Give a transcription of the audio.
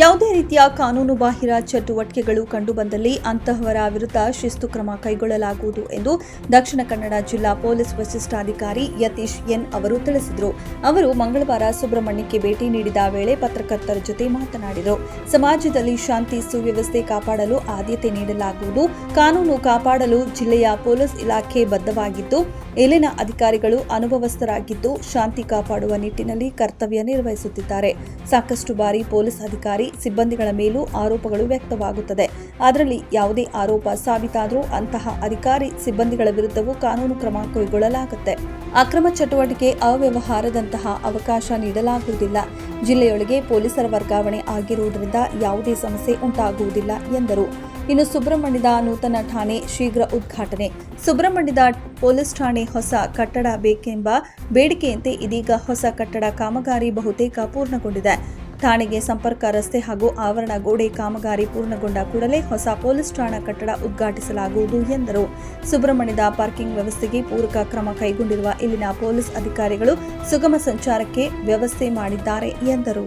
ಯಾವುದೇ ರೀತಿಯ ಕಾನೂನು ಬಾಹಿರ ಚಟುವಟಿಕೆಗಳು ಕಂಡುಬಂದಲ್ಲಿ ಅಂತಹವರ ವಿರುದ್ಧ ಶಿಸ್ತು ಕ್ರಮ ಕೈಗೊಳ್ಳಲಾಗುವುದು ಎಂದು ದಕ್ಷಿಣ ಕನ್ನಡ ಜಿಲ್ಲಾ ಪೊಲೀಸ್ ವರಿಷ್ಠಾಧಿಕಾರಿ ಯತೀಶ್ ಎನ್ ಅವರು ತಿಳಿಸಿದರು. ಅವರು ಮಂಗಳವಾರ ಸುಬ್ರಹ್ಮಣ್ಯಕ್ಕೆ ಭೇಟಿ ನೀಡಿದ ವೇಳೆ ಪತ್ರಕರ್ತರ ಜೊತೆ ಮಾತನಾಡಿದರು. ಸಮಾಜದಲ್ಲಿ ಶಾಂತಿ, ಸುವ್ಯವಸ್ಥೆ ಕಾಪಾಡಲು ಆದ್ಯತೆ ನೀಡಲಾಗುವುದು. ಕಾನೂನು ಕಾಪಾಡಲು ಜಿಲ್ಲೆಯ ಪೊಲೀಸ್ ಇಲಾಖೆ ಬದ್ಧವಾಗಿದ್ದು, ಇಲ್ಲಿನ ಅಧಿಕಾರಿಗಳು ಅನುಭವಸ್ಥರಾಗಿದ್ದು, ಶಾಂತಿ ಕಾಪಾಡುವ ನಿಟ್ಟಿನಲ್ಲಿ ಕರ್ತವ್ಯ ನಿರ್ವಹಿಸುತ್ತಿದ್ದಾರೆ. ಸಾಕಷ್ಟು ಬಾರಿ ಪೊಲೀಸ್ ಅಧಿಕಾರಿ ಸಿಬ್ಬಂದಿಗಳ ಮೇಲೂ ಆರೋಪಗಳು ವ್ಯಕ್ತವಾಗುತ್ತದೆ. ಅದರಲ್ಲಿ ಯಾವುದೇ ಆರೋಪ ಸಾಬೀತಾದರೂ ಅಂತಹ ಅಧಿಕಾರಿ ಸಿಬ್ಬಂದಿಗಳ ವಿರುದ್ಧವೂ ಕಾನೂನು ಕ್ರಮ ಕೈಗೊಳ್ಳಲಾಗುತ್ತೆ. ಅಕ್ರಮ ಚಟುವಟಿಕೆ, ಅವ್ಯವಹಾರದಂತಹ ಅವಕಾಶ ನೀಡಲಾಗುವುದಿಲ್ಲ. ಜಿಲ್ಲೆಯೊಳಗೆ ಪೊಲೀಸರ ವರ್ಗಾವಣೆ ಆಗಿರುವುದರಿಂದ ಯಾವುದೇ ಸಮಸ್ಯೆ ಉಂಟಾಗುವುದಿಲ್ಲ ಎಂದರು. ಇನ್ನು ಸುಬ್ರಹ್ಮಣ್ಯದ ನೂತನ ಠಾಣೆ ಶೀಘ್ರ ಉದ್ಘಾಟನೆ. ಸುಬ್ರಹ್ಮಣ್ಯದ ಪೊಲೀಸ್ ಠಾಣೆ ಹೊಸ ಕಟ್ಟಡ ಬೇಕೆಂಬ ಬೇಡಿಕೆಯಂತೆ ಇದೀಗ ಹೊಸ ಕಟ್ಟಡ ಕಾಮಗಾರಿ ಬಹುತೇಕ ಪೂರ್ಣಗೊಂಡಿದೆ. ಠಾಣೆಗೆ ಸಂಪರ್ಕ, ರಸ್ತೆ ಹಾಗೂ ಆವರಣ ಗೋಡೆ ಕಾಮಗಾರಿ ಪೂರ್ಣಗೊಂಡ ಕೂಡಲೇ ಹೊಸ ಪೊಲೀಸ್ ಠಾಣಾ ಕಟ್ಟಡ ಉದ್ಘಾಟಿಸಲಾಗುವುದು ಎಂದರು. ಸುಬ್ರಹ್ಮಣ್ಯದ ಪಾರ್ಕಿಂಗ್ ವ್ಯವಸ್ಥೆಗೆ ಪೂರಕ ಕ್ರಮ ಕೈಗೊಂಡಿರುವ ಇಲ್ಲಿನ ಪೊಲೀಸ್ ಅಧಿಕಾರಿಗಳು ಸುಗಮ ಸಂಚಾರಕ್ಕೆ ವ್ಯವಸ್ಥೆ ಮಾಡಿದ್ದಾರೆ ಎಂದರು.